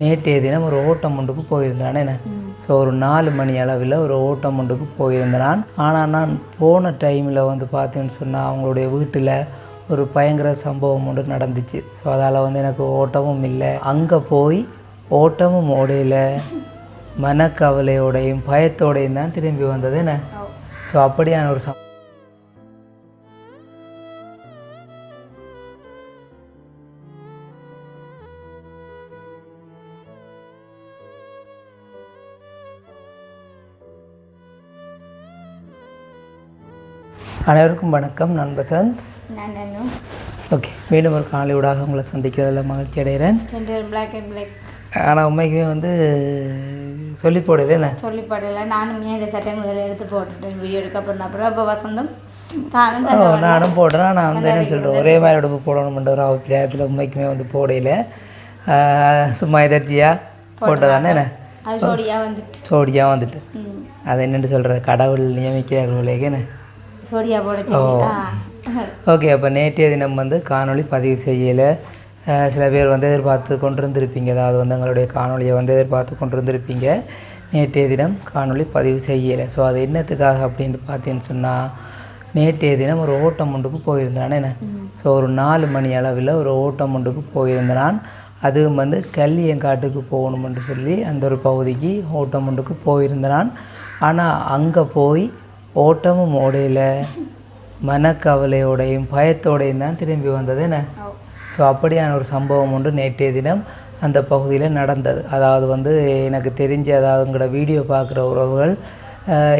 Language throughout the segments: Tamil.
நேற்றைய தினம் ஒரு ஓட்டம் ஒன்றுக்கு போயிருந்தேன். என்ன? ஸோ ஒரு நாலு மணி அளவில் ஒரு ஓட்டம் ஒன்றுக்கு போயிருந்தேன். ஆனால் நான் போன டைமில் வந்து பார்த்தேன்னு சொன்னால் அவங்களுடைய வீட்டில் ஒரு பயங்கர சம்பவம் ஒன்று நடந்துச்சு. ஸோ அதால் வந்து எனக்கு ஓட்டமும் இல்லை. அங்கே போய் ஓட்டமும் ஓடையில் மனக்கவலையோடையும் பயத்தோடையும் தான் திரும்பி வந்தது. என்ன? ஸோ அப்படியான ஒரு சம் அனைவருக்கும் வணக்கம் நான் இன்னும் ஓகே மீண்டும் ஒரு காலை ஊடாக உங்களை சந்திக்கிறதுல மகிழ்ச்சி அடைகிறேன். பிளாக் அண்ட் பிளாக் ஆனால் உண்மைக்குமே வந்து சொல்லி போடுது என்ன? சொல்லி பாடல. நானும் ஏன் இந்த சட்டை முதல்ல எடுத்து போட்டுட்டேன்? வீடியோ எடுக்க அப்புறம் அப்புறம் அப்போ வசந்தம். நானும் போடுறேன். நான் வந்து என்ன சொல்கிறேன் ஒரே மாதிரி உடம்பு போடணும்ன்ற ஒரு அபிப்பிராயத்தில் உண்மைக்குமே வந்து போடையில் சும்மா எதர்ச்சியாக போட்டதானே என்ன? சோடியாக வந்துட்டு. சோடியாக வந்துட்டு. அது என்னென்னு சொல்கிறது கடவுள் நியமிக்கிறார் என்ன? சோடியா போட ஓகே அப்போ நேற்றைய தினம் வந்து காணொளி பதிவு செய்யல. சில பேர் வந்து எதிர்பார்த்து கொண்டிருந்திருப்பீங்க. அதாவது வந்து எங்களுடைய காணொளியை வந்து எதிர்பார்த்து கொண்டிருந்திருப்பீங்க. நேற்றைய தினம் காணொளி பதிவு செய்யலை. ஸோ அது என்னத்துக்காக அப்படின்னு பார்த்தீங்கன்னு சொன்னால் நேற்றைய தினம் ஒரு ஓட்டம் ஒன்றுக்கு போயிருந்தேன் என்ன? ஸோ ஒரு நாலு மணி அளவில் ஒரு ஓட்டம் ஒன்றுக்கு போயிருந்தேன் அதுவும் வந்து கல்லியங்காட்டுக்கு போகணுமென்று சொல்லி அந்த ஒரு பகுதிக்கு ஓட்டம் ஒன்றுக்கு போயிருந்தேன் ஆனால் அங்கே போய் ஓட்டமும் ஓடையில் மனக்கவலையோடையும் பயத்தோடையும் தான் திரும்பி வந்தது என்ன? ஸோ அப்படியான ஒரு சம்பவம் ஒன்று நேற்றைய தினம் அந்த பகுதியில் நடந்தது. அதாவது வந்து எனக்கு தெரிஞ்ச அதாவது உங்களோட வீடியோ பார்க்குற உறவுகள்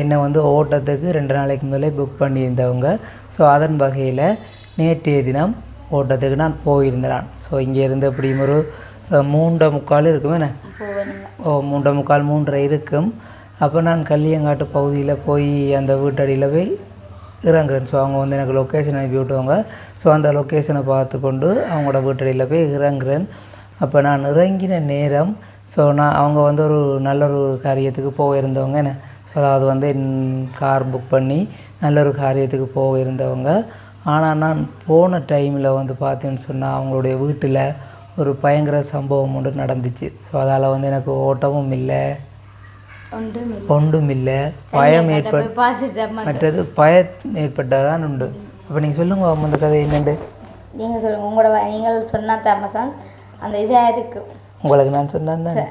என்னை வந்து ஓட்டத்துக்கு ரெண்டு நாளைக்கு முதலே புக் பண்ணியிருந்தவங்க. ஸோ அதன் வகையில் நேற்றைய தினம் ஓட்டத்துக்கு நான் போயிருந்தேன். ஸோ இங்கே இருந்து எப்படியும் ஒரு மூன்றே முக்கால் இருக்குமே என்ன? ஓ மூன்றே முக்கால் மூன்றரை இருக்கும். அப்போ நான் கல்லியங்காட்டு பகுதியில் போய் அந்த வீட்டடியில் போய் இறங்குறேன். ஸோ அவங்க வந்து எனக்கு லொக்கேஷன் அனுப்பி விட்டுவாங்க. ஸோ அந்த லொக்கேஷனை பார்த்து கொண்டு அவங்களோட வீட்டடியில் போய் இறங்குறேன். அப்போ நான் இறங்கின நேரம் ஸோ நான் அவங்க வந்து ஒரு நல்ல ஒரு காரியத்துக்கு போயிருந்தவங்க என்ன? ஸோ அதாவது வந்து என் கார் புக் பண்ணி நல்ல ஒரு காரியத்துக்கு போயிருந்தவங்க ஆனால் நான் போன டைமில் வந்து பார்த்தேன்னு சொன்னால் அவங்களுடைய வீட்டில் ஒரு பயங்கர சம்பவம் ஒன்று நடந்துச்சு. ஸோ அதால் வந்து எனக்கு ஓட்டமும் இல்லை. ஒன்றும் இல்லை ஒன்றும் இல்லை பயம் ஏற்பட் போய் பார்த்துட்டு அம்மா மற்றது பயம் ஏற்பட்டதான் உண்டு. அப்போ நீங்கள் சொல்லுங்க அந்த கதை என்னண்டு? நீங்கள் சொல்லுங்கள் உங்களோட வ- நீங்கள் சொன்னால் தான் அந்த இதாக இருக்கும் உங்களுக்கு நான் சொன்னேன் தானே?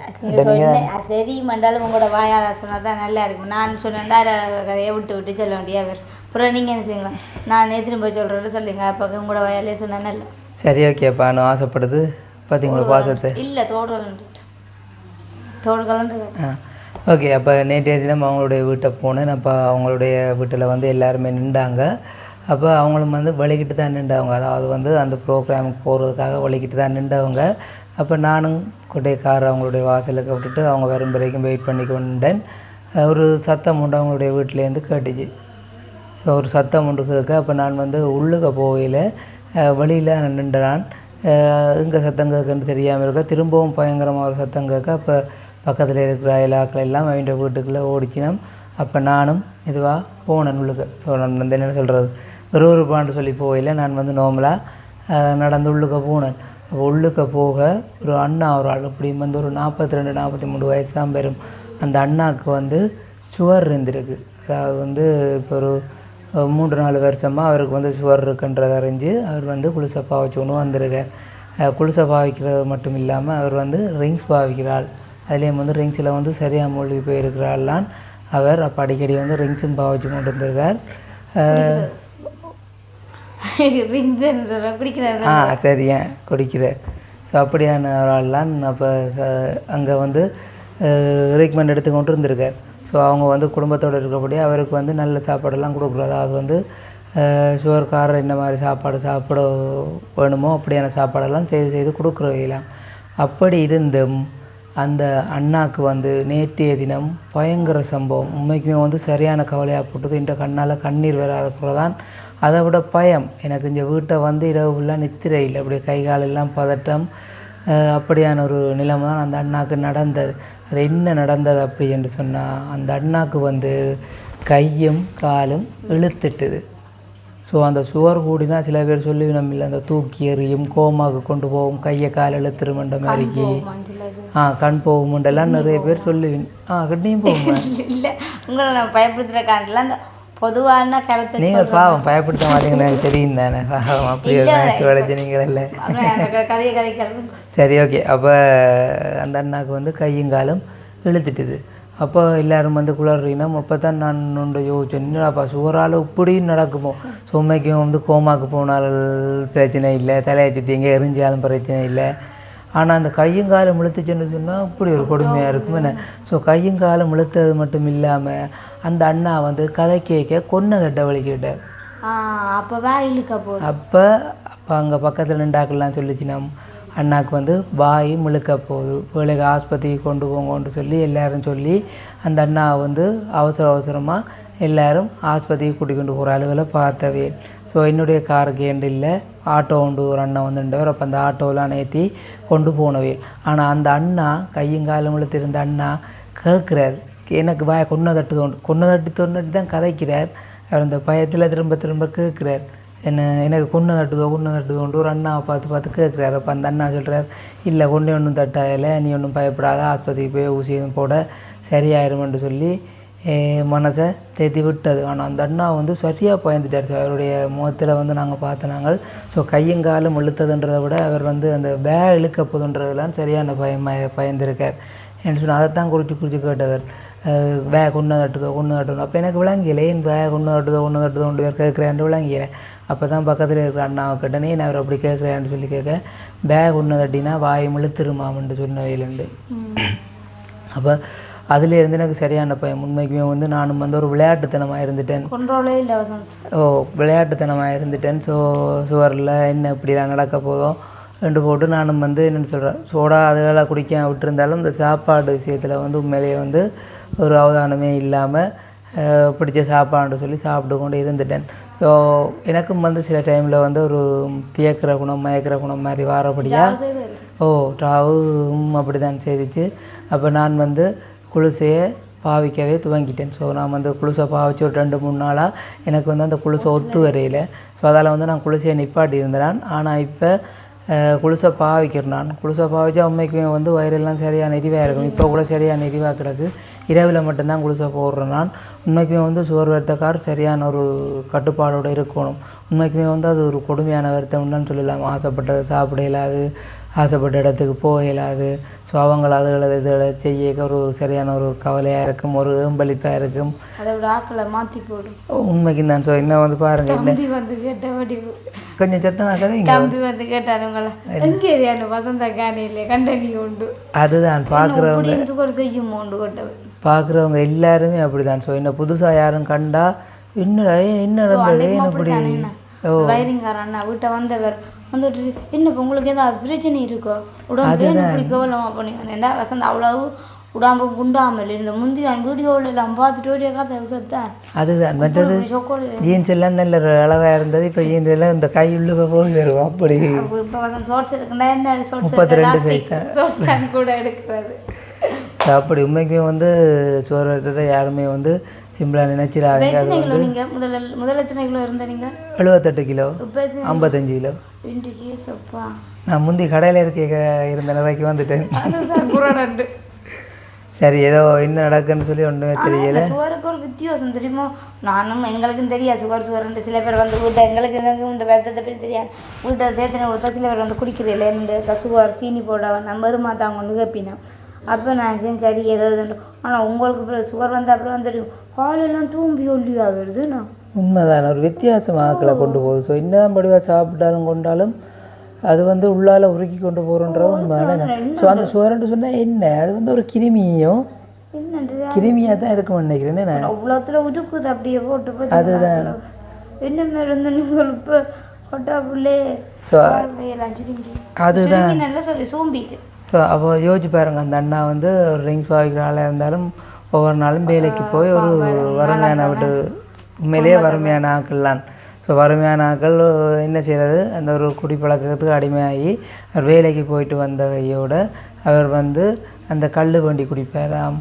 தெரியும் என்றாலும் உங்களோட வாயால் சொன்னால் தான் நல்லா இருக்கும். நான் சொன்னேன்டா கதையை விட்டு விட்டு சொல்ல வேண்டியா வரும் அப்புறம் நீங்கள் என்ன செய்யுங்க? நான் நேற்று போய் சொல்கிறேன்னு சொல்லுங்க. அப்போ உங்களோட வாயாலே சொன்னால் நல்லா சரி ஓகேப்பா நான் ஆசைப்படுது. பார்த்தீங்களா பாசத்தை. இல்லை தோடு தோடு கலண்டு ஓகே அப்போ நேற்றைய தினம் அவங்களுடைய வீட்டை போனேன். அப்போ அவங்களுடைய வீட்டில் வந்து எல்லாருமே நின்றாங்க. அப்போ அவங்களும் வந்து வழிகிட்டு தான் நின்றவங்க. அதாவது வந்து அந்த ப்ரோக்ராமுக்கு போகிறதுக்காக வழிகிட்டு தான் நின்றவங்க. அப்போ நானும் கொட்டைக்கார அவங்களுடைய வாசலுக்கு விட்டுட்டு அவங்க வரும் வரைக்கும் வெயிட் பண்ணி கொண்டேன். ஒரு சத்தம் உண்டு அவங்களுடைய வீட்டிலேருந்து கேட்டுச்சு. ஸோ ஒரு சத்தம் உண்டு கேட்க அப்போ நான் வந்து உள்ளுக்க போகையில் வழியில் நான் நின்றான் இங்கே சத்தம் கேட்குன்னு தெரியாமல் இருக்க திரும்பவும் பயங்கரமாக ஒரு சத்தம் கேட்க அப்போ பக்கத்தில் இருக்கிற இலாக்கள் எல்லாம் அவன் வீட்டுக்குள்ளே ஓடிச்சினோம் அப்போ நானும் இதுவாக போனேன் உள்ளுக்க. ஸோ நான் வந்து என்ன சொல்கிறது விறுவிறுப்பான்னு சொல்லி போயில நான் வந்து நார்மலாக நடந்து உள்ளுக்க போனேன். அப்போ உள்ளுக்க போக ஒரு அண்ணா ஒரு ஆள் இப்படி வந்து ஒரு நாற்பத்தி ரெண்டு நாற்பத்தி மூணு வயசு தான் பெறும். அந்த அண்ணாவுக்கு வந்து சுவர் இருந்திருக்கு. அதாவது வந்து இப்போ ஒரு மூன்று நாலு வருஷமாக அவருக்கு வந்து சுவர் இருக்குன்றதை அறிஞ்சு அவர் வந்து குளிசை பாவிச்சு ஒன்று வந்திருக்கார் குளிசை பாவிக்கிறது மட்டும் இல்லாமல் அவர் வந்து ரிங்ஸ் பாவிக்கிறாள் அதுலேயும் வந்து ரிங்ஸில் வந்து சரியாக மூழ்கி போயிருக்கிறாள்லாம் அவர் அப்போ அடிக்கடி வந்து ரிங்ஸும் பாவிச்சு கொண்டு வந்திருக்கார். ஆ சரியா குடிக்கிற ஸோ அப்படியான ஒரு ஆள்லாம் அப்போ அங்கே வந்து ரெக்கமெண்ட் எடுத்து கொண்டு இருந்திருக்கார். ஸோ அவங்க வந்து குடும்பத்தோடு இருக்கிறபடி அவருக்கு வந்து நல்ல சாப்பாடெல்லாம் கொடுக்குறது அதாவது வந்து சுகர்காரர் என்ன மாதிரி சாப்பாடு சாப்பிட வேணுமோ அப்படியான சாப்பாடெல்லாம் செய்து செய்து கொடுக்குறவையெல்லாம் அப்படி இருந்தும் அந்த அண்ணாக்கு வந்து நேற்றைய தினம் பயங்கர சம்பவம். உண்மைக்குமே வந்து சரியான கவலையாக போட்டது. இந்த கண்ணால் கண்ணீர் வராத தான் அதை விட பயம். எனக்கு இந்த வீட்டை வந்து இரவு ஃபுல்லாக நித்திரை இல்லை. அப்படியே கை காலெல்லாம் பதட்டம். அப்படியான ஒரு நிலைமை தான் அந்த அண்ணாக்கு நடந்தது. அது என்ன நடந்தது அப்படி என்று சொன்னால் அந்த அண்ணாக்கு வந்து கையும் காலும் இழுத்துட்டுது. ஸோ அந்த சுவர் கூடினா சில பேர் சொல்லி நம்ம இல்லை. அந்த தூக்கி எறியும் கோமாக்கு கொண்டு போகும் கையை கால் இழுத்துருமன்ற மாதிரிக்கு மஞ்சள் ஆ கண் போகுமுண்டெல்லாம் நிறைய பேர் சொல்லுவேன் ஆ கிட்னியும் போகுமா இல்லை உங்களை நான் பயப்படுத்துகிற காண்டில் அந்த பொதுவான கருத்து நீங்கள் பாவம் பயப்படுத்த மாட்டீங்கன்னு எனக்கு தெரியும் தானே. பாவம் அப்படி வளைச்சு நீங்கள் இல்லை. கதையை கதைக்கிறது. சரி ஓகே. அப்போ அந்த அண்ணாக்கு வந்து கையும் காலும் இழுத்துட்டுது. அப்போ எல்லாரும் வந்து குளறினா அப்போ தான் நான் உண்டு யோசிச்சேன். என்னடாப்பா சுவரால் இப்படியும் நடக்குமோ? சும்மைக்கும் வந்து கோமாக்கு போனால் பிரச்சனை இல்லை. தலையை சுற்றி எங்கே எரிஞ்சாலும் பிரச்சனை இல்லை. ஆனால் அந்த கையும் காலும் இழுத்துச்சுன்னு சொன்னால் இப்படி ஒரு கொடுமையாக இருக்கும் என்ன ஸோ கையும் காலும் இழுத்தது மட்டும் இல்லாமல் அந்த அண்ணா வந்து கதை கேட்க கொன்ன கட்ட வலிக்கிட்டார் ஆ அப்போ அப்போ? அப்போ அங்கே பக்கத்தில் நின்றாக்கெல்லாம் சொல்லிச்சு நம். அண்ணாக்கு வந்து வாய் முழுக்க போகுது. பிள்ளைக்கு ஆஸ்பத்திரிக்கு கொண்டு போங்கன்னு சொல்லி எல்லாரும் சொல்லி அந்த அண்ணா வந்து அவசர அவசரமாக எல்லாரும் ஆஸ்பத்திரிக்கு கூட்டி கொண்டு போகிற அளவில் பார்த்தவே ஸோ என்னுடைய காருக்கு ஏண்டு இல்லை. ஆட்டோ உண்டு ஒரு அண்ணன் வந்துட்டவர் அப்போ அந்த ஆட்டோலாம் ஏற்றி கொண்டு போனவே. ஆனால் அந்த அண்ணா கையும் காலும் இழுத்திருந்த அண்ணா கேட்குறார் எனக்கு வாய கொன்ன தட்டு தோண்டு கொன்ன தட்டு தோண்டிட்டு தான் கதைக்கிறார். அவர் அந்த பயத்தில் திரும்ப திரும்ப கேட்குறார் என்ன எனக்கு கொன்று தட்டுதோ கொன்று தட்டுதோன்ட்டு ஒரு அண்ணாவை பார்த்து பார்த்து கேட்குறாரு அப்போ அந்த அண்ணா சொல்கிறார் இல்லை கொண்டு ஒன்றும் தட்டாயில்லை நீ ஒன்றும் பயப்படாத. ஆஸ்பத்திரிக்கு போய் ஊசி எதுவும் போட சரியாயிருமென்று சொல்லி மனசை தேத்தி விட்டது ஆனால் அந்த அண்ணா வந்து சரியாக பயந்துட்டார் ஸோ அவருடைய முகத்தில் வந்து நாங்கள் பார்த்த நாங்கள். ஸோ கையங்காலும் இழுத்ததுன்றதை விட அவர் வந்து அந்த பே இழுக்க போதுன்றதுலாம் சரியான பயமாக பயந்துருக்கார். என்று சொன்னால் அதைத்தான் குறித்து குறித்து கேட்டவர். வே கொண்டு தட்டுதோ கொண்டு தட்டுதோ அப்போ எனக்கு விளங்கியில ஏன் வே கொண்டு தட்டுதோ கொண்டு தட்டுதோ கொண்டு பேர் கேட்குறேன் விளங்கியில அப்போ தான் பக்கத்தில் இருக்கிற அண்ணாவை கேட்டனே நான் அவர் அப்படி கேட்குறேன்னு சொல்லி கேட்க பேக் ஒன்று தட்டினா வாய் இழுத்துருமாமன்ட்டு சொன்ன வயலுண்டு அப்போ அதுலேருந்து எனக்கு சரியான பயம். உண்மைக்குமே வந்து நானும் வந்து ஒரு விளையாட்டுத்தனமாக இருந்துட்டேன். ஓ விளையாட்டுத்தனமாக இருந்துட்டேன். ஸோ சுவரில் என்ன இப்படிலாம் நடக்க போதும் ரெண்டு போட்டு நானும் வந்து என்னென்னு சொல்கிறேன் சோடா அதெல்லாம் குடிக்க விட்டுருந்தாலும் இந்த சாப்பாடு விஷயத்தில் வந்து உண்மையிலேயே வந்து ஒரு அவதானமே இல்லாமல் பிடிச்ச சாப்பாடு சொல்லி சாப்பிட்டு கொண்டு இருந்துட்டேன். ஸோ எனக்கும் வந்து சில டைமில் வந்து ஒரு தியக்கிற குணம் மயக்கிற குணம் மாதிரி வாரப்படியாக ஓ ராவும் அப்படி தான் செய்துச்சு. அப்போ நான் வந்து குளிசையை பாவிக்கவே துவங்கிட்டேன். ஸோ நான் வந்து குளுசை பாவிச்சு ஒரு ரெண்டு மூணு நாளாக எனக்கு வந்து அந்த குளுசை ஒத்து வரையில். ஸோ அதால் வந்து நான் குளுசையை நிப்பாட்டி இருந்தேன். ஆனால் இப்போ குளுசை பாவிக்கிறேன் நான். குளுசை பாவிச்சா உண்மைக்குமே வந்து வயிறெல்லாம் சரியாக நெறிவாக இருக்கும். இப்போ கூட சரியாக நெறிவாக கிடக்கு. இரவில் மட்டும்தான் குளுசை போடுறேன் நான். உண்மைக்குமே வந்து சுவர் வருத்தக்கார் சரியான ஒரு கட்டுப்பாடோடு இருக்கணும். உண்மைக்குமே வந்து அது ஒரு கொடுமையான வருத்தம்னு சொல்லலாம்? ஆசைப்பட்டது சாப்பிட இல்லாது ஆசைப்பட்ட இடத்துக்கு போக இயலாது. ஸோ அவங்கள அதுகளை இதில் செய்ய ஒரு சரியான ஒரு கவலையாக இருக்கும் ஒரு ஏம்பளிப்பாக இருக்கும். அதை விட ஆக்களை மாற்றி போடும் உண்மைக்கு தான் ஸோ இன்னும் வந்து பாருங்க என்ன? வந்து கேட்ட வடிவு. கொஞ்சம் சத்தமாக கதைங்க தம்பி வந்து கேட்டார் உங்களை எங்கே அந்த வசந்த காணியிலே கண்டனி உண்டு. அதுதான் பார்க்குறவங்க ஒரு செய்யும் உண்டு கொண்டவர் பார்க்குறவங்க எல்லாருமே அப்படிதான். ஸோ இன்னும் புதுசாக யாரும் கண்டா என்னடா என்ன நடந்தது? ஏன் இப்படி வயரிங்கார அண்ணா வீட்டை வந்தவர். வந்துட்டு என்ன இப்ப உங்களுக்கு ஏதாவது பிரச்சனை இருக்கோ? உடம்பு இப்படி கவலமா பண்ணீங்க? ஏண்டா வசந்த் அவ்வளவு உடம்பு குண்டாமல் இருந்த முந்தி நான் வீடியோவில் எல்லாம் பார்த்துட்டு ஒரே கதை செத்தான் அதுதான். மற்றது ஜீன்ஸ் எல்லாம் நல்ல அளவாக இருந்தது. இப்போ ஜீன்ஸ் எல்லாம் இந்த கை உள்ளுக போய் வரும். அப்படி. இப்போ ஷார்ட்ஸ் எடுக்கண்டா என்ன ஷார்ட்ஸ் முப்பத்தி ரெண்டு. ஷார்ட்ஸ் தான் கூட எடுக்கிறது. அப்படி உண்மைக்குமே வந்து சோறு எடுத்ததை யாருமே வந்து சிம்பிளாக நினைச்சிடாதீங்க. அது எத்தனை கிலோ நீங்க? முதல்ல முதல்ல எத்தனை கிலோ இருந்த நீங்க? எழுபத்தெட்டு கிலோ. ஐம்பத்தஞ்சு கிலோ. ரெண்டு அப்பா. நான் முந்தி கடையில் இருக்க இருந்த நிலைக்கு வந்துட்டேன். சரி ஏதோ என்ன நடக்குன்னு சொல்லி ஒன்றுமே தெரியல. சுகருக்கு ஒரு வித்தியாசம் தெரியுமா? நானும் எங்களுக்கும் தெரியாது சுகர் சுகர்ன்ட்டு சில பேர் வந்து வீட்டை எங்களுக்கு எங்களுக்கு இந்த வருத்தத்தை பற்றி தெரியாது. வீட்டை தேத்தனை கொடுத்தா சில பேர் வந்து குடிக்கிறதில்ல இந்த சுகர் சீனி போட நம்ம வருமாத்தா அவங்க வந்து கேப்பினா அப்போ நான் சரி, சரி ஏதோ இதுண்டு ஆனால் உங்களுக்கு அப்புறம் சுகர் வந்து அப்புறம் வந்து தெரியும். காலெல்லாம் தூம்பி ஒல்லியா வருது நான் உண்மைதான். ஒரு வித்தியாசம் ஆக்களை கொண்டு போகுது. ஸோ என்னதான் படிவாக சாப்பிட்டாலும் கொண்டாலும் அது வந்து உள்ளால உருக்கி கொண்டு போகிறோன்றது உண்மை ஸோ அந்த சுவரண்டு சொன்னால் என்ன? அது வந்து ஒரு கிருமியும். கிருமியாக தான் இருக்கும்னு நினைக்கிறேன். என்ன? அவ்வளோத்துல உருக்குது அப்படியே போட்டு பார்த்தீங்களா? என்ன மாதிரி இருந்து நீங்கள் இப்போ அதுதான். நல்லா சொல்லி சோம்பிட்டு. ஸோ அப்போ யோசிச்சு பாருங்க அந்த அண்ணா வந்து ஒரு ரிங்ஸ் பாவிக்கிற ஆளாக இருந்தாலும் ஒவ்வொரு நாளும் வேலைக்கு போய் ஒரு வறுமையான விட்டு உண்மையிலேயே வறுமையான ஆக்கள்லாம் ஸோ வறுமையான ஆக்கள் என்ன செய்கிறது அந்த ஒரு குடிப்பழக்கத்துக்கு அடிமையாகி அவர் வேலைக்கு போயிட்டு வந்த கையோட அவர் வந்து அந்த கல் வண்டி குடிப்பாராம்.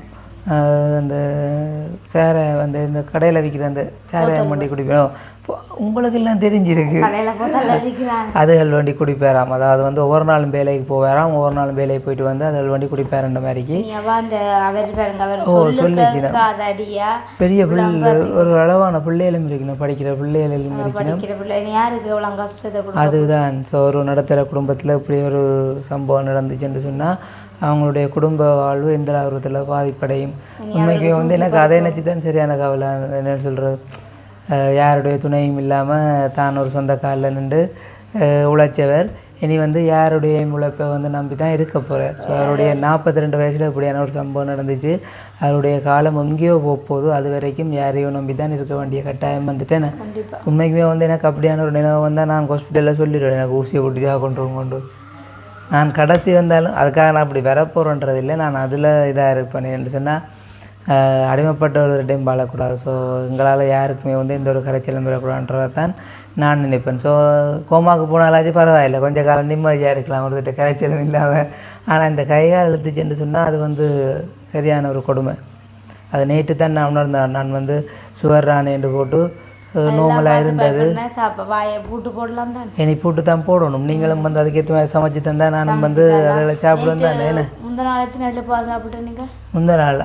அந்த சேரை அந்த இந்த கடையில் விற்கிற அந்த சேரை வண்டி குடிப்போம் உங்களுக்கு எல்லாம் தெரிஞ்சிருக்கு அதுகள் வண்டி குடிப்பேராம் அதாவது வந்து ஒவ்வொரு நாளும் வேலைக்கு போவேராம் ஒவ்வொரு நாளும் வேலைக்கு போயிட்டு வந்து அதுகள் வண்டி குடிப்பேரன்ற மாதிரிக்கு ஓ, சொல்லு சொல்லிச்சுனா. பெரிய பிள்ளை ஒரு அளவான பிள்ளைகளும் இருக்கணும் படிக்கிற பிள்ளைகளும் இருக்கணும். அதுதான். ஸோ ஒரு நடத்துகிற குடும்பத்தில் இப்படி ஒரு சம்பவம் நடந்துச்சுன்னு சொன்னால் அவங்களுடைய குடும்ப வாழ்வு எந்த ஆர்வத்தில் பாதிப்படையும்? உண்மைக்கு வந்து எனக்கு அதை நினச்சி தான் சரியான கவலை என்னன்னு சொல்கிறது யாருடைய துணையும் இல்லாமல் தான் ஒரு சொந்த காலில் நின்று உழைச்சவர். இனி வந்து யாருடைய உழைப்பை வந்து நம்பி தான் இருக்க போகிறார் ஸோ அவருடைய நாற்பத்தி ரெண்டு வயசில் இப்படியான ஒரு சம்பவம் நடந்துச்சு. அவருடைய காலம் எங்கேயோ போக போகுது அது வரைக்கும் யாரையோ நம்பி தான் இருக்க வேண்டிய கட்டாயம் வந்துட்டேன் உண்மைக்குமே வந்து எனக்கு அப்படியான ஒரு நினைவு வந்தால் நான் ஹாஸ்பிட்டலில் சொல்லிடுவேன். எனக்கு ஊசியை போட்டு ஜா கொண்டு கொண்டு. நான் கடைசி வந்தாலும் அதுக்காக நான் அப்படி வரப்போகிறேன்றது இல்லை நான் அதில் இதாக இருப்பேன் என்று சொன்னால் அடிமைப்பட்ட ஒரு டைம் வாழக்கூடாது. ஸோ எங்களால் யாருக்குமே வந்து எந்த ஒரு கரைச்சலும் வரக்கூடாதுன்றதை தான் நான் நினைப்பேன். ஸோ கோமாவுக்கு போனாலாச்சும் பரவாயில்லை. கொஞ்சம் காலம் நிம்மதியாக இருக்கலாம். ஒருத்தட்ட கரைச்சலும் இல்லாமல் ஆனால் இந்த கைகால் இழுத்துச்சுன்னு சொன்னால் அது வந்து சரியான ஒரு கொடுமை. அது நேற்று தான் நான் உணர்ந்தேன். நான் வந்து சுவர் ராணேண்டு போட்டு நோமலாக இருந்தது. இனி போட்டு தான்? போடணும். நீங்களும் வந்து அதுக்கேற்ற மாதிரி சமைச்சு தந்தா நானும் வந்து அதில் சாப்பிடுவேன் தானே? முந்த நாள் முந்த நாள்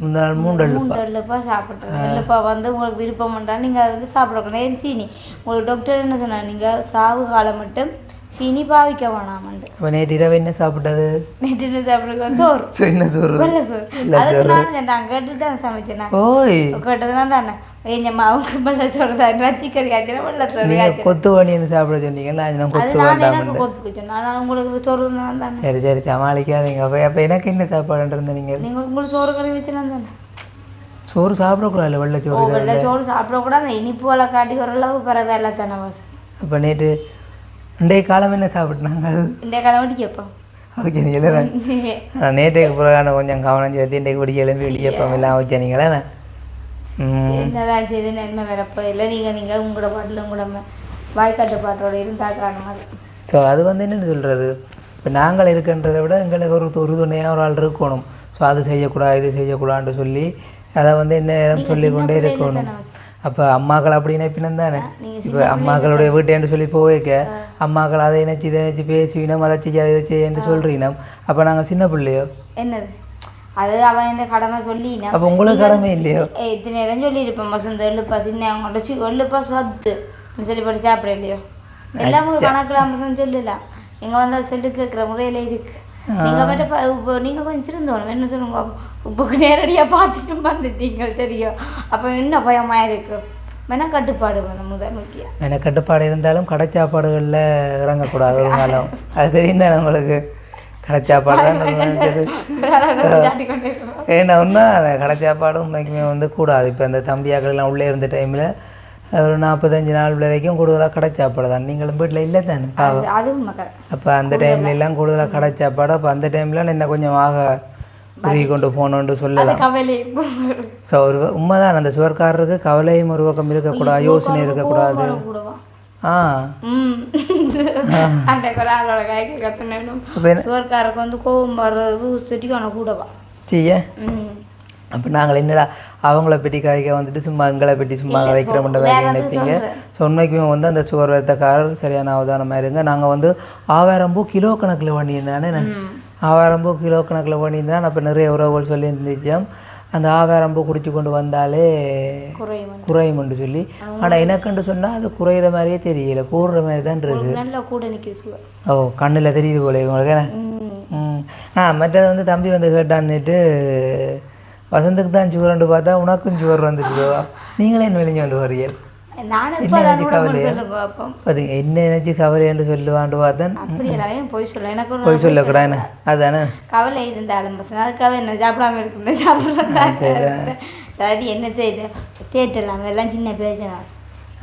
மூன்று மூன்று நெல்லுப்பா சாப்பிட்டு நெல்லுப்பா வந்து உங்களுக்கு விருப்பம் பண்ணா நீங்க அதை வந்து சாப்பிடக்கூடாது. ஏன் சீனி உங்களுக்கு டாக்டர் என்ன சொன்னார்? நீங்க சாவு காலம் மட்டும் சீனி பாவிக்க வேணாமண்டு அப்போ நேற்று இரவு என்ன சாப்பிட்டது? நேற்று என்ன சாப்பிடுங்க சோறு. ஸோ என்ன சோறு? வெள்ளை சோறு. அதுக்கு நான் நான் கேட்டு தான் சமைச்சேன் ஓய். கேட்டதுனா தானே. ஏஞ்சம்மா அவங்க வெள்ளை சோறு தான். ரச்சிக்கறி காய்ச்சல வெள்ளை சோறு நீங்கள் கொத்து வணின்னு சாப்பிட சொன்னீங்கன்னா அது நான் கொத்து வேண்டாம் சொன்னேன் நான் உங்களுக்கு சோறு தான் தானே. சரி சரி சமாளிக்காதீங்க. அப்போ அப்போ எனக்கு என்ன சாப்பாடுன்னு இருந்த நீங்கள்? நீங்க உங்களுக்கு சோறு கறி வச்சுலாம் தானே. சோறு சாப்பிடக்கூடாது வெள்ளை சோறு வெள்ளை சோறு சாப்பிடக்கூடாது. இனிப்பு வளை காட்டி ஓரளவு பரவாயில்ல தானே வாசம். அப்போ நேற்று இன்றைய காலம் என்ன சாப்பிட்டாங்க இந்த கிளம்பிட்டு கேட்போம் ஓகே நான் நேற்றுக்கு பிறகான கொஞ்சம் கவனம் சேர்த்து இன்றைக்கு பிடிக்க எழும்பி வெளியேப்பம் எல்லாம் வச்சனீங்களே ம். என்னதான் செய்து நன்மை வரப்போ இல்லை நீங்கள் நீங்கள் உங்களோட பாட்டில் உங்களோட வாய்க்காட்டு பாட்டோட இருந்தா காரணம் அது ஸோ அது வந்து என்னென்னு சொல்கிறது இப்போ நாங்கள் இருக்கின்றதை விட எங்களுக்கு ஒரு ஒரு துணையாக ஒரு ஆள் இருக்கணும். ஸோ அது செய்யக்கூடாது இது செய்யக்கூடாதுன்னு சொல்லி அதை வந்து இந்த நேரம் சொல்லி கொண்டே இருக்கணும். அப்போ அம்மாக்கள் அப்படி நினைப்பினம் தானே? இப்போ அம்மாக்களுடைய வீட்டேன்னு சொல்லி போய்க்க அம்மாக்கள் அதை நினச்சி இதை நினச்சி பேசுவினோம் அதை செய்ய இதை செய்யன்னு சொல்கிறீனம் அப்போ நாங்கள் சின்ன பிள்ளையோ? என்னது? அது அவன் இந்த கடமை சொல்லி அப்போ உங்களுக்கு கடமை இல்லையோ? இத்தனை நேரம் சொல்லியிருப்பேன் மசந்த எள்ளுப்பா தின்ன அவங்கள்ட்ட சி எள்ளுப்பா சத்து. சொல்லி படி சாப்பிட இல்லையோ? எல்லாம் ஒரு கணக்கில் மசம் சொல்லலாம். எங்க வந்து அதை சொல்லி கேட்குற முறையில இருக்கு. நீங்க மட்டும் ப- இப்போ நீங்க கொஞ்சம் திருந்தோணும். என்ன சொல்லுங்க இப்போ நேரடியா பார்த்துட்டு வந்துட்டீங்க தெரியும். அப்போ இன்னும் பயமா இருக்கு? வேணா கட்டுப்பாடு வேணும் முதல் முக்கியம் எனக்கு கட்டுப்பாடு இருந்தாலும் கடை சாப்பாடுகளில் இறங்கக்கூடாது ஒரு அது தெரியும் தானே உங்களுக்கு கடை சாப்பாடு தான் இருக்கணும். ஏன்னா ஒன்றா கடை சாப்பாடு உண்மைக்குமே வந்து கூடாது. இப்போ இந்த தம்பியாக்கள் எல்லாம் உள்ளே இருந்த டைமில் ஒரு நாற்பத்தஞ்சு நாள் வரைக்கும் கூடுதலாக கடை சாப்பாடு தான். நீங்களும் வீட்டில் இல்லை தானே. அப்போ அந்த டைம்ல எல்லாம் கூடுதலாக கடை சாப்பாடு. அப்போ அந்த டைமில் என்ன கொஞ்சம் ஆக உருகி கொண்டு போகணுன்ட்டு சொல்லலாம். ஸோ ஒரு உண்மைதான். அந்த சுவர்காரருக்கு கவலையும் ஒரு பக்கம் இருக்கக்கூடாது யோசனை இருக்கக்கூடாது. சுவர்காரருக்கு வந்து கோபம் வர்றது சரியான கூடவா? செய்ய அப்போ நாங்கள் என்னடா அவங்கள பெட்டி காய்க்க வந்துட்டு சும்மா எங்களை பெட்டி சும்மா கதைக்கிறோம்ன்ற மாதிரி நினைப்பீங்க. ஸோ உண்மைக்குமே வந்து அந்த சுவர் வருத்தக்காரர் சரியான அவதானமாக இருங்க. நாங்கள் வந்து ஆவாயிரம் பூ கிலோ கணக்கில் பண்ணியிருந்தானே ஆவாயிரம் பூ கிலோ கணக்கில் பண்ணியிருந்தேன் அப்போ நிறைய உறவுகள் சொல்லி இருந்துச்சோம் அந்த ஆவாயிரம் பூ குடிச்சு கொண்டு வந்தாலே குறையும் குறையும்னு சொல்லி. ஆனால் எனக்குன்னு சொன்னால் அது குறையிற மாதிரியே தெரியல. கூடுற மாதிரி தான் இருக்கு ஓ கண்ணில் தெரியுது போல உங்களுக்கு என்ன? ம். ம். ஆ மற்றது வந்து தம்பி வந்து கேட்டான்னுட்டு வசந்துக்கு தான் சுவரண்டு பார்த்தா உனக்கும் சுவர் வந்துட்டு நீங்களே என்ன வெளிஞ்சு கொண்டு வரீர்கள் உங்களுக்கு சொல்லுங்க அப்போ அது என்ன நினச்சி கவலைன்னு சொல்லுவான்ட்டு பார்த்தேன்? போய் சொல்ல. எனக்கு போய் சொல்லக்கூடாது அதானே? கவலை இருந்தாலும் அதுக்காக என்ன சாப்பிடாம இருக்கணும்? சாப்பிட்றேன் டாடி என்ன செய்யுது தேட்டலாம் எல்லாம் சின்ன பிரச்சனை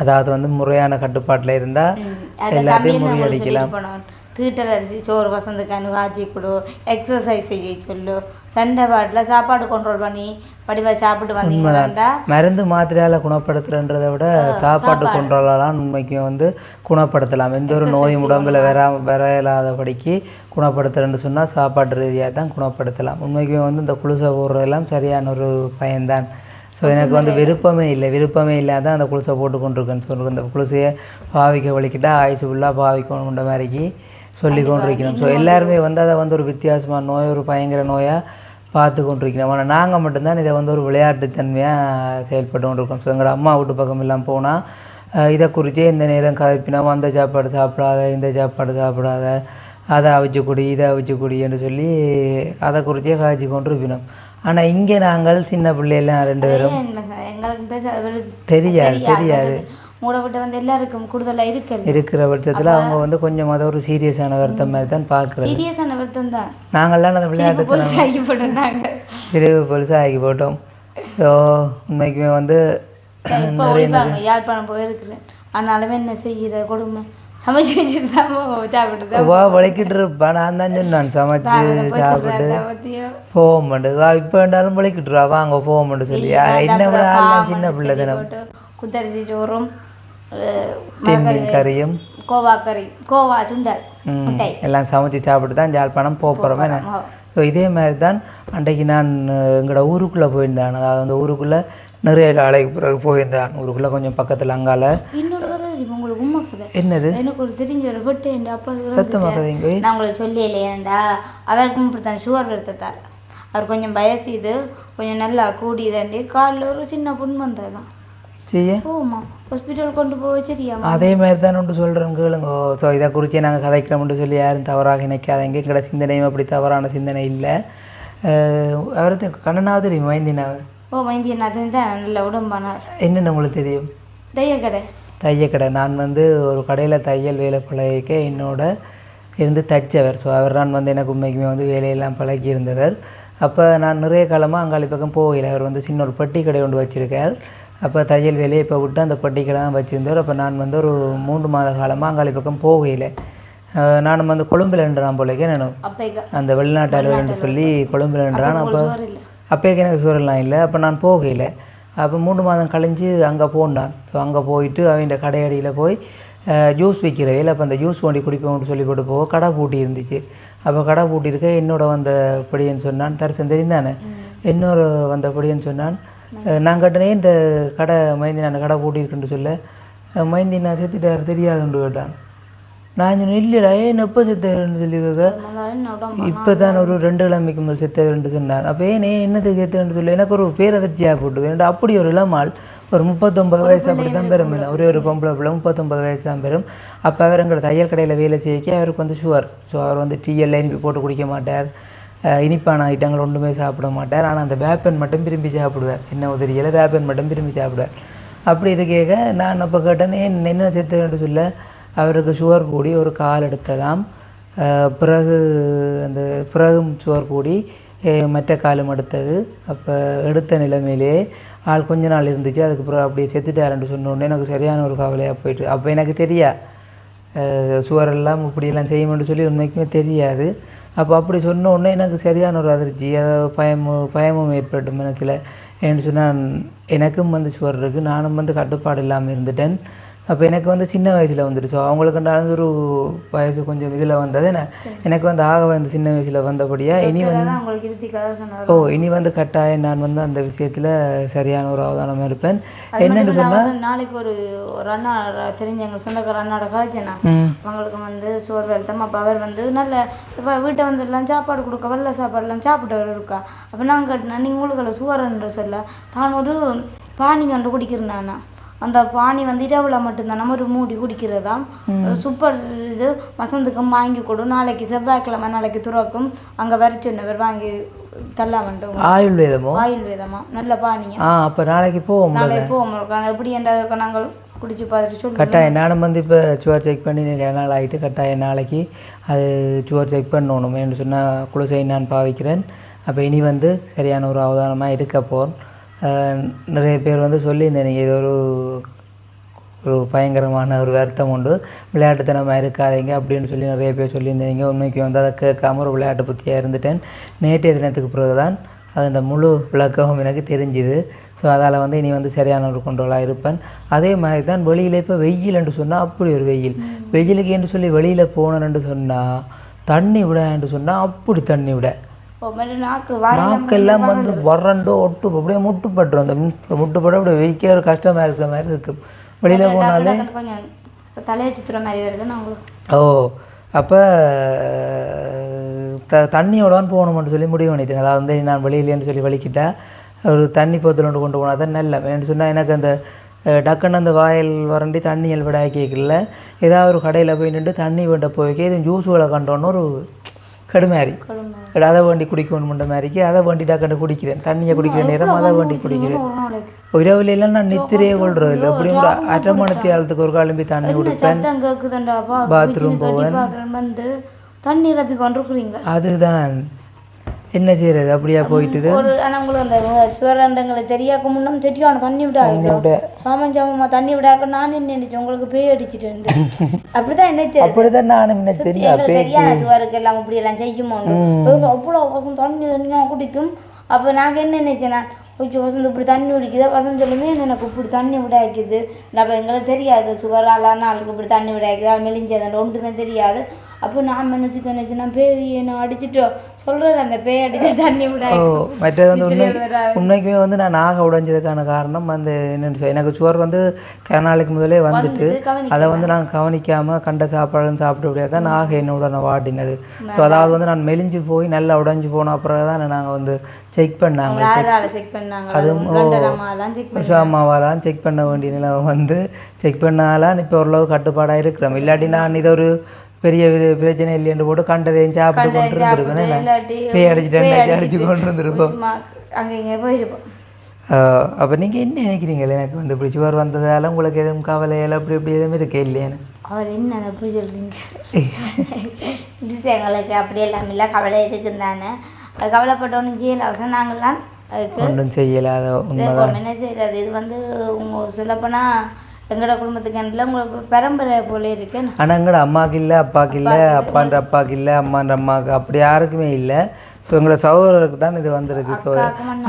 அதாவது வந்து முறையான கட்டுப்பாட்டில் இருந்தால். அதை எல்லாத்தையும் முறியடிக்கலாம். தீட்டல் அரிசி சோறு வசந்துக்கானு காய்ச்சி கொடு எக்ஸசைஸ் செய்ய சொல்லு. சண்டை பாட்டில் சாப்பாடு கண்ட்ரோல் பண்ணி படிவா சாப்பிட்டு வந்தீங்கன்னா மருந்து மாத்திரையால் குணப்படுத்துறன்றதை விட சாப்பாட்டு கொண்டோலாம் உண்மைக்கும் வந்து குணப்படுத்தலாம். எந்த ஒரு நோயும் உடம்புல வர வர இல்லாதபடிக்கு குணப்படுத்துறேன்னு சொன்னால் சாப்பாட்டு ரீதியாக தான் குணப்படுத்தலாம். உண்மைக்குமே வந்து இந்த குளிசை போடுறதெல்லாம் சரியான ஒரு பயன்தான். ஸோ எனக்கு வந்து விருப்பமே இல்லை. விருப்பமே இல்லாத அந்த குளிசை போட்டு கொண்டிருக்கேன்னு சொல்லுங்க இந்த குளிசையை பாவிக்க வலிக்கிட்டா ஆயுசு ஃபுல்லாக பாவிக்கணுன்ற மாதிரிக்கு சொல்லி கொண்டிருக்கணும் ஸோ எல்லாருமே வந்து அதை வந்து ஒரு வித்தியாசமான நோய் ஒரு பயங்கர நோயாக பார்த்து கொண்டிருக்கணும் ஆனால் நாங்கள் மட்டும்தான் இதை வந்து ஒரு விளையாட்டுத்தன்மையாக செயல்பட்டு கொண்டிருக்கோம். ஸோ எங்களோட அம்மா வீட்டு பக்கம் எல்லாம் போனால் இதை குறித்தே இந்த நேரம் கதைப்பினோம் அந்த சாப்பாடு சாப்பிடாத இந்த சாப்பாடு சாப்பிடாத அதை அவிச்சு குடி இதை அவிச்சு குடி என்று சொல்லி அதை குறித்தே காய்ச்சி கொண்டு இருப்பினோம் ஆனால் இங்கே நாங்கள் சின்ன பிள்ளையெல்லாம் ரெண்டு பேரும் தெரியாது. தெரியாது. மூட விட்டு வந்து எல்லாருக்கும் கூடுதலாக இருக்குது. இருக்கிற பட்சத்தில் அவங்க வந்து கொஞ்சம் அதை ஒரு சீரியஸான வருத்தம் மாதிரி தான் பார்க்குறது. சீரியஸான வருத்தம் தான். நாங்கள்லாம் அந்த விளையாட்டு போலீஸ் ஆகி போட்டுருந்தாங்க பிரிவு பொலிசாக ஆக்கி போட்டோம் ஸோ உண்மைக்குமே வந்து யாழ்ப்பாணம் போயிருக்கிறேன் ஆனாலுமே என்ன செய்கிற கொடுமை. சமைச்சு வச்சுட்டு தான் சாப்பிட்டு தான் வா வலிக்கிட்டு இருப்பா. நான் தான் சொன்னான் சமைச்சு சாப்பிட்டு போக மாட்டேன் வா இப்போ வேண்டாலும் வலிக்கிட்டுருவா. வாங்க போக மாட்டேன் சொல்லி ஆ, என்ன விட சின்ன பிள்ளை தானே குத்தரிசி சோறும் மீன் கறியும் கோவா கறி கோவா சுண்டல் எல்லாம் சமைச்சு சாப்பிட்டு தான் ஜாழ்ப்பாணம் போக போகிறோமே. ஸோ இதே மாதிரி தான் அன்றைக்கு நான் எங்களோட ஊருக்குள்ளே போயிருந்தேன் அதாவது அந்த ஊருக்குள்ளே நிறைய நாளைக்கு பிறகு போயிருந்தேன் ஊருக்குள்ளே கொஞ்சம் பக்கத்தில் அங்கால என்னது எனக்கு ஒரு தெரிஞ்ச ஒரு வெட்டு என் அப்பா சத்தமாக நான் உங்களுக்கு சொல்லி இல்லையேண்டா அவருக்கும் இப்படித்தான் சுகர் வருத்தத்தால் அவர் கொஞ்சம் வயசு இது கொஞ்சம் நல்லா கூடி தாண்டி காலில் ஒரு சின்ன புண் வந்ததுதான் செய்ய ஹாஸ்பிட்டல் கொண்டு சரியாமா அதே மாதிரி தான் ஒன்று சொல்கிறேன் கேளுங்க ஸோ இதை குறித்து நாங்கள் கதைக்கிறோம்னு சொல்லி யாரும் தவறாக நினைக்காதீங்க எங்களோட சிந்தனையும் அப்படி தவறான சிந்தனை இல்லை அவரது கண்ணனாவது தெரியும் மைந்தினாவை ஓ மைந்தியன் அது தான் நல்ல உடம்பான என்னென்ன உங்களுக்கு தெரியும் தையல் கடை தையல் கடை நான் வந்து ஒரு கடையில் தையல் வேலை பழகிக்க என்னோட இருந்து தைச்சவர் ஸோ அவர் நான் வந்து எனக்கு உண்மைக்குமே வந்து வேலையெல்லாம் பழகி இருந்தவர் அப்போ நான் நிறைய காலமாக அங்காளி பக்கம் போகல அவர் வந்து சின்ன ஒரு பெட்டி கடை ஒன்று வச்சுருக்கார் அப்போ தையல் வேலையை இப்போ விட்டு அந்த பெட்டி கடை தான் வச்சுருந்தார் அப்போ நான் வந்து ஒரு மூன்று மாத காலமாக அங்காளி பக்கம் போகல நானும் வந்து கொழும்பில் நான் போலக்கே நான். அந்த வெளிநாட்டு அலுவலன்னு சொல்லி கொழும்பில் என்றான் அப்போ அப்போக்கு எனக்கு சுவரெல்லாம் இல்லை. அப்போ நான் போகல அப்போ மூணு மாதம் கழிஞ்சு அங்கே போனான். ஸோ அங்கே போயிட்டு அவங்க கடையடியில் போய் ஜூஸ் விற்கிறவையில் அப்போ அந்த ஜூஸ் வண்டி குடிப்போம்னு சொல்லி போட்டு போக கடை பூட்டி இருந்துச்சு. அப்போ கடை பூட்டியிருக்க என்னோட வந்த படியன்னு சொன்னான் தரிசன் தெரிந்தானே இன்னொரு வந்த படியன்னு சொன்னான் நான் கட்டினே இந்த கடை மைந்தி நான் கடை போட்டிருக்குன்னு சொல்ல அஹ் மைந்தி நான் செத்துட்டார் தெரியாதுன்னு கேட்டான். நான் சொன்னேன் இல்லைடா ஏன் எப்போ செத்தாருன்னு சொல்லி கேட்க இப்போ தான் ஒரு ரெண்டு கிழமைக்கு முதல் செத்ததுன்னு சொன்னார். அப்போ ஏன் ஏன் என்னத்துக்கு செத்ததுன்னு சொல்லி? எனக்கு ஒரு பேரதிர்ச்சியாக போட்டது. ஏன்டா அப்படி ஒரு இளமால் ஒரு முப்பத்தொம்பது வயசு அப்படி தான் பெறும் ஒரே ஒரு பொம்பளை பிள்ளை முப்பத்தொம்பது வயசு தான் பெறும். அப்போ அவர் எங்களோட தையல் கடையில் வேலை செய்யக்க அவருக்கு வந்து சுவர் ஸோ அவர் வந்து டீ எல்லாம் போட்டு குடிக்க மாட்டார். இனிப்பான ஐட்டங்கள் ஒன்றுமே சாப்பிட மாட்டார். ஆனால் அந்த வேப்பன் மட்டும் விரும்பி சாப்பிடுவார். என்ன உதவியில் வேப்பன் மட்டும் விரும்பி சாப்பிடுவார். அப்படி இருக்கேக்க நான் அப்போ கேட்டேன் ஏன் என்ன செத்துன்னு சொல்ல அவருக்கு சுவர் கூடி ஒரு கால் எடுத்ததாம். பிறகு அந்த பிறகும் சுவர் கூடி மற்ற காலும் எடுத்தது. அப்போ எடுத்த நிலைமையிலே ஆள் கொஞ்ச நாள் இருந்துச்சு. அதுக்கு பிறகு அப்படியே செத்துட்டாருன்னு சொன்னோன்னே எனக்கு சரியான ஒரு கவலையாக போயிட்டு அப்போ எனக்கு தெரியா. சுவரெல்லாம் இப்படியெல்லாம் செய்யணும்னு சொல்லி உண்மைக்குமே தெரியாது. அப்போ அப்படி சொன்ன உடனே எனக்கு சரியான ஒரு அதிர்ச்சி அதாவது பயமும் பயமும் ஏற்பட்டு மனசில். ஏன்னு சொன்னால் எனக்கும் வந்து சுவர் இருக்குது நானும் வந்து கட்டுப்பாடு இல்லாமல் இருந்துட்டேன். அப்போ எனக்கு வந்து சின்ன வயசில் வந்துட்டு ஸோ அவங்களுக்குண்டான ஒரு வயசு கொஞ்சம் இதில் வந்தது. எனக்கு வந்து ஆக வந்து சின்ன வயசில் வந்தபடியாக இனி வந்து ஓ இனி வந்து கட்டாயம் நான் வந்து அந்த விஷயத்தில் சரியான ஒரு அவதானமாக இருப்பேன். என்னென்னு சொன்னால் நாளைக்கு ஒரு ஒரு அண்ணா தெரிஞ்ச எங்களுக்கு சொந்தக்கார அண்ணாட காய்ச்சனா அவங்களுக்கு வந்து சோறு வெளுத்தம் அப்போ அவர் வந்து நல்ல இப்போ வீட்டை வந்து எல்லாம் சாப்பாடு கொடுக்க வெள்ளை சாப்பாடுலாம் சாப்பிட்டவர் இருக்கா? அப்போ நான் கேட்டேன் நீங்கள் உங்களுக்கு சுவரன்ற சொல்ல தான் ஒரு பானி கண்டு குடிக்கிறேன் நானா. அந்த பானி வந்து இரவுல மட்டும்தான். நம்ம ஒரு மூடி குடிக்கிறதாம் சூப்பர் இது. வசந்துக்கும் வாங்கி கொடு. நாளைக்கு செவ்வாய்க்கிழமை நாளைக்கு துறக்கும். அங்கே வர சொன்னவர் வாங்கி ஆயுர்வேதமோ ஆயுர்வேதமா நல்ல பானியா ஆ அப்போ நாளைக்கு போவோம் நாளைக்கு போவோம் எப்படி என்றதை நாங்கள் குடிச்சு பார்த்துட்டு கட்டாயம். நானும் வந்து இப்போ சுவர் செக் பண்ணி ரெண்டு நாள் ஆகிட்டு கட்டாயம் நாளைக்கு அது சுவர் செக் பண்ணணும். என்று சொன்னால் குளிசை நான் பாவிக்கிறேன். அப்போ இனி வந்து சரியான ஒரு அவதானமாக இருக்க போகிறோம் நிறைய பேர் வந்து சொல்லியிருந்தேன் நீங்கள் இது ஒரு ஒரு பயங்கரமான ஒரு வருத்தம் உண்டு. விளையாட்டுத்தனமாக இருக்காதீங்க அப்படின்னு சொல்லி நிறைய பேர் சொல்லியிருந்தீங்க உண்மைக்கு வந்து அதை கேட்காம ஒரு விளையாட்டு புத்தியாக இருந்துட்டேன். நேற்றைய தினத்துக்கு பிறகு தான் அது அந்த முழு விளக்கமும் எனக்கு தெரிஞ்சுது. ஸோ அதால் வந்து இனி வந்து சரியான ஒரு கொண்டோலாக இருப்பேன். அதே மாதிரி தான் வெளியில் இப்போ வெயில் என்று சொன்னால் அப்படி ஒரு வெயில். வெயிலுக்கு என்று சொல்லி வெளியில் போனேன்னு சொன்னால் தண்ணி விட என்று சொன்னால் அப்படி தண்ணி விட. நாக்கெல்லாம் வந்து வறண்டு ஒட்டு அப்படியே முட்டுப்பட்டுரும். அந்த முட்டு- முட்டுப்பட்டு அப்படியே வெடிக்க ஒரு கஷ்டமாக இருக்கிற மாதிரி இருக்கும். வெளியில் போனாலே தலையை சுத்துற மாதிரி வருது ஓ அப்போ த தண்ணியோடவான் போகணும்னு சொல்லி முடிவு பண்ணிட்டேன். அதாவது வந்து நான் வெளியிலேன்னு சொல்லி வலிக்கிட்டா ஒரு தண்ணி போத்தில் கொண்டு கொண்டு போனால் தான் நல்ல. ஏன்னு சொன்னால் எனக்கு அந்த டக்குன்னு அந்த வாயில் வறண்டி தண்ணியல் விட கேட்கல ஏதாவது ஒரு கடையில் போய் நின்று தண்ணி வேண்ட போய்க்க இது ஜூஸுகளை கண்டோன்னு ஒரு கடுமாரி கொடுமை. அதை வேண்டி குடிக்கணும்ன்ற மாதிரிக்கு அதை வேண்டி டக்குன்னு குடிக்கிறேன். தண்ணியை குடிக்கிற நேரம் அதை வேண்டி குடிக்கிறேன். இரவுல எல்லாம் நான் நித்திரையே கொள்றது இல்லை எப்படியும் ஒரு அரை மணி காலத்துக்கு ஒரு காலம்பி தண்ணி குடிப்பேன். பாத்ரூம் வந்து தண்ணி அதுதான். என்ன செய்யறது அப்படியா போயிட்டுது. ஒரு ஆனால் உங்களுக்கு அந்த சுவரண்டங்களை தெரியாக்க முன்னம் தெரியும். தண்ணி விட. சாமான் சாமமா தண்ணி விடாக்க நான் என்ன நினைச்சேன். உங்களுக்கு பேய் அடிச்சிட்டு அப்படிதான் நினைச்சேன் அப்படிதான் நானும் என்ன தெரியும் தெரியாத. சுவருக்கு எல்லாம் அப்படி எல்லாம் செய்யுமோண்டு அவ்வளோ வசம் தண்ணி தண்ணியாக குடிக்கும்? அப்போ நாங்கள் என்ன நினைச்சேன் கொஞ்சம் வசந்து இப்படி தண்ணி குடிக்குது. வசந்த் சொல்லுமே எனக்கு இப்படி தண்ணி விடாய்க்குது. நம்ம எங்களுக்கு தெரியாது. சுகராலான ஆளுக்கு இப்படி தண்ணி விடாய்க்குது. அது மெலிஞ்சது. ஒன்றுமே தெரியாது. அப்போ நான் நினச்சிக்க நினச்சேன் பேய் என்ன அடிச்சிட்டோம் சொல்கிறது அந்த பேய் அடிச்சா தண்ணி ஓ விடாய்க்கு மற்றது வந்து உண்மை. உண்மைக்குமே வந்து நான் நாக உடைஞ்சதுக்கான காரணம் வந்து என்னன்னு எனக்கு சுவர் வந்து நாளைக்கு முதலே வந்துட்டு அதை வந்து நான் கவனிக்காமல் கண்ட சாப்பாடுன்னு சாப்பிட முடியாது தான் நாக என்னோட நான் வாட்டினது ஸோ அதாவது வந்து நான் மெலிஞ்சு போய் நல்லா உடைஞ்சு போன அப்புறம் தான் நாங்கள் வந்து செக் பண்ணாங்க. செக் பண்ணி விஷமாவெல்லாம் செக் பண்ண வேண்டிய நிலை வந்து செக் பண்ணாலாம் இப்போ ஓரளவு கட்டுப்பாடாக இருக்கிறோம். இல்லாட்டி நான் இது ஒரு பெரிய பிரச்சனை இல்லைன்னு போட்டு கண்டதையும் சாப்பிட்டு கொண்டு இருந்திருப்பேன் பேய் அடிச்சுட்டேன் அடிச்சு கொண்டு இருந்திருப்போம் அங்கே இங்கே போயிருப்போம். அப்போ நீங்கள் என்ன நினைக்கிறீங்களே? எனக்கு வந்து இப்படி சுவர் வந்ததால உங்களுக்கு எதுவும் கவலையில அப்படி இப்படி எதுவும் இருக்கே இல்லையான்னு அவர் என்ன அதை அப்படி சொல்கிறீங்க எங்களுக்கு அப்படி எல்லாம் இல்லை கவலை இருக்குன்னு தானே கவலைப்பட்டோன்னு அவசரம் நாங்கள்லாம் ஒன்றும் செய்யலாத உண்மை நம்ம என்ன செய்யறது இது வந்து உங்க சொல்லப்போனால் எங்களோட குடும்பத்துக்கு இல்லை உங்களுக்கு பரம்பரை போல இருக்கு. ஆனால் எங்களோட அம்மாவுக்கு இல்லை அப்பாவுக்கு இல்லை அப்பான்ற அப்பாவுக்கு இல்லை அம்மான்ற அம்மாவுக்கு அப்படி யாருக்குமே இல்லை. ஸோ எங்களோட சகோதரருக்கு தான் இது வந்திருக்கு ஸோ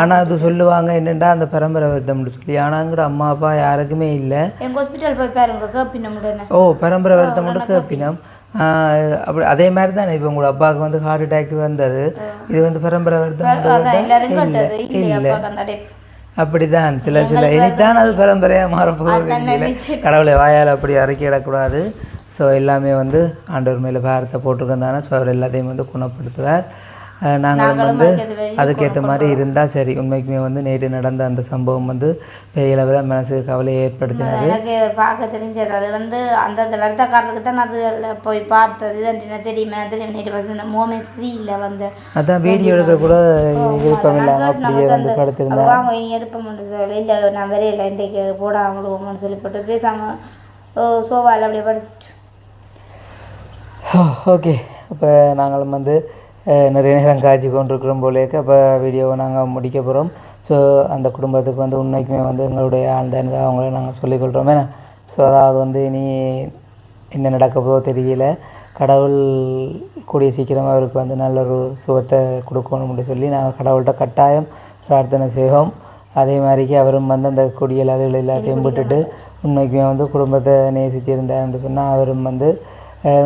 ஆனால் அது சொல்லுவாங்க என்னென்னா அந்த பரம்பரை வருத்தம்னு சொல்லி. ஆனால் எங்களோட அம்மா அப்பா யாருக்குமே இல்லை. எங்கள் ஹாஸ்பிட்டல் போய் பாருங்க கேப்பின முடியும் ஓ பரம்பரை வருத்தம் மட்டும் கேப்பினம். அப்படி அதே மாதிரி தானே இப்போ உங்களோட அப்பாவுக்கு வந்து ஹார்ட் அட்டாக் வந்தது. இது வந்து பரம்பரை வருத்தம் இல்லை அப்படிதான். சில சில இனித்தான் அது பரம்பரையாக மாறப்போகுது கடவுளை வாயால் அப்படி இறக்கிடக்கூடாது ஸோ எல்லாமே வந்து ஆண்டவர் மேலே பாரத்தை போட்டிருக்கோம் தானே ஸோ அவர் எல்லாத்தையும் வந்து குணப்படுத்துவார். நாங்களும் வந்து அதுக்கேற்ற மாதிரி இருந்தால் சரி உண்மைக்குமே வந்து நேற்று நடந்த அந்த சம்பவம் வந்து பெரிய அளவில் மனசுக்கு கவலையை ஏற்படுத்தினது. எனக்கு பார்க்க தெரிஞ்சது. அது வந்து அந்தந்த வருத்தக்காரருக்கு தான் அது போய் பார்த்தது. என்ன தெரியுமா? தெரியும் நேற்று வந்து மோமே ஸ்ரீல வந்து அதான் வீடியோ எடுக்க கூட விருப்பம் இல்லாமல் அப்படியே வந்து படுத்திருந்தேன். அப்ப வாங்க இங்கே எடுப்போம்னு சொல்லி இல்லை நான் வரையில இன்றைக்கு போடாமலுவோம்னு சொல்லி போட்டு பேசாமல் சோபாவில் அப்படியே படுத்துட்டு. ஓகே. அப்போ நாங்களும் வந்து நிறைய நேரம் காய்ச்சி கொண்டிருக்கிறோம் போலேக்கு அப்போ வீடியோவை நாங்கள் முடிக்க போகிறோம் ஸோ அந்த குடும்பத்துக்கு வந்து உண்மைக்குமே வந்து எங்களுடைய ஆழ்ந்த அவங்கள நாங்கள் சொல்லிக்கொள்கிறோமே ஸோ அதாவது வந்து இனி என்ன நடக்க போதோ தெரியல. கடவுள் கூடிய சீக்கிரம் அவருக்கு வந்து நல்ல ஒரு சுகத்தை அப்படின்னு சொல்லி நாங்கள் கடவுள்கிட்ட கட்டாயம் பிரார்த்தனை செய்வோம். அதே மாதிரிக்கு அவரும் வந்து அந்த கொடியல் அதுகள் எல்லாத்தையும் விட்டுட்டு உண்மைக்குமே வந்து குடும்பத்தை நேசிச்சிருந்தாருன்னு சொன்னால் அவரும் வந்து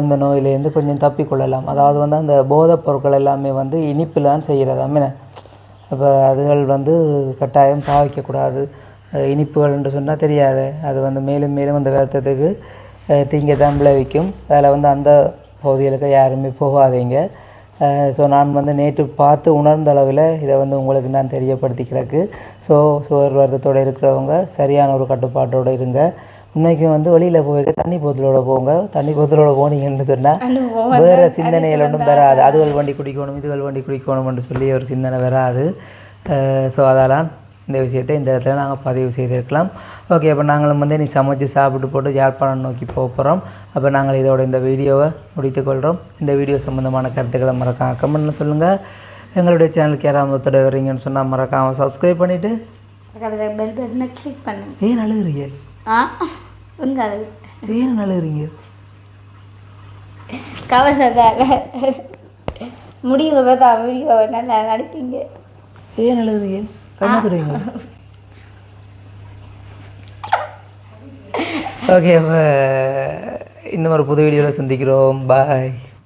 இந்த நோயிலேருந்து கொஞ்சம் தப்பிக்கொள்ளலாம். அதாவது வந்து அந்த போதைப் பொருட்கள் எல்லாமே வந்து இனிப்பில் தான் செய்கிறதாமே அப்போ அதுகள் வந்து கட்டாயம் பாவிக்கக்கூடாது. இனிப்புகள் என்று சொன்னால் தெரியாது. அது வந்து மேலும் மேலும் அந்த வேர்த்தத்துக்கு தீங்கை தான் விளைவிக்கும். அதில் வந்து அந்த பகுதிகளுக்கு யாருமே போகாதீங்க. ஸோ நான் வந்து நேற்று பார்த்து உணர்ந்த அளவில் இதை வந்து உங்களுக்கு நான் தெரியப்படுத்தி கிடக்கு. ஸோ சுவர் வருத்தத்தோடு இருக்கிறவங்க சரியான ஒரு கட்டுப்பாட்டோடு இருங்க. உண்மைக்கும் வந்து வெளியில் போய் தண்ணி போத்தலோட போங்க. தண்ணி போத்தலோட போனீங்கன்னு சொன்னால் வேறு சிந்தனைகள் ஒன்றும் வராது. அதுகள் வண்டி குடிக்கணும் இதுகள் வண்டி குடிக்கணும்னு சொல்லி ஒரு சிந்தனை வராது. ஸோ அதெல்லாம் இந்த விஷயத்தை இந்த இடத்துல நாங்கள் பதிவு செய்திருக்கலாம். ஓகே அப்போ நாங்களும் வந்து நீ சமைச்சு சாப்பிட்டு போட்டு யாழ்ப்பாணம் நோக்கி போக போகிறோம் அப்போ நாங்கள் இதோட இந்த வீடியோவை முடித்துக்கொள்கிறோம் இந்த வீடியோ சம்மந்தமான கருத்துக்களை மறக்காம கமெண்ட்னு சொல்லுங்கள் எங்களுடைய சேனலுக்கு யாராவது ஒருத்தட வரீங்கன்னு சொன்னால் மறக்காமல் சப்ஸ்கிரைப் பண்ணிவிட்டு பெல் பட்டனை கிளிக் பண்ணுங்க ஏன் அழுகுறீங்க? ஆ? உங்க அளவு. ஏன் அழுகுறீங்க? கவலைதால முடிவு பார்த்தா வீடியோ நல்லா நடிப்பீங்க. ஏன் அழுகுறீங்க? கண்ணு துறைங்க ஓகே அப்போ இன்னும் ஒரு புது வீடியோவில் சந்திக்கிறோம். பாய்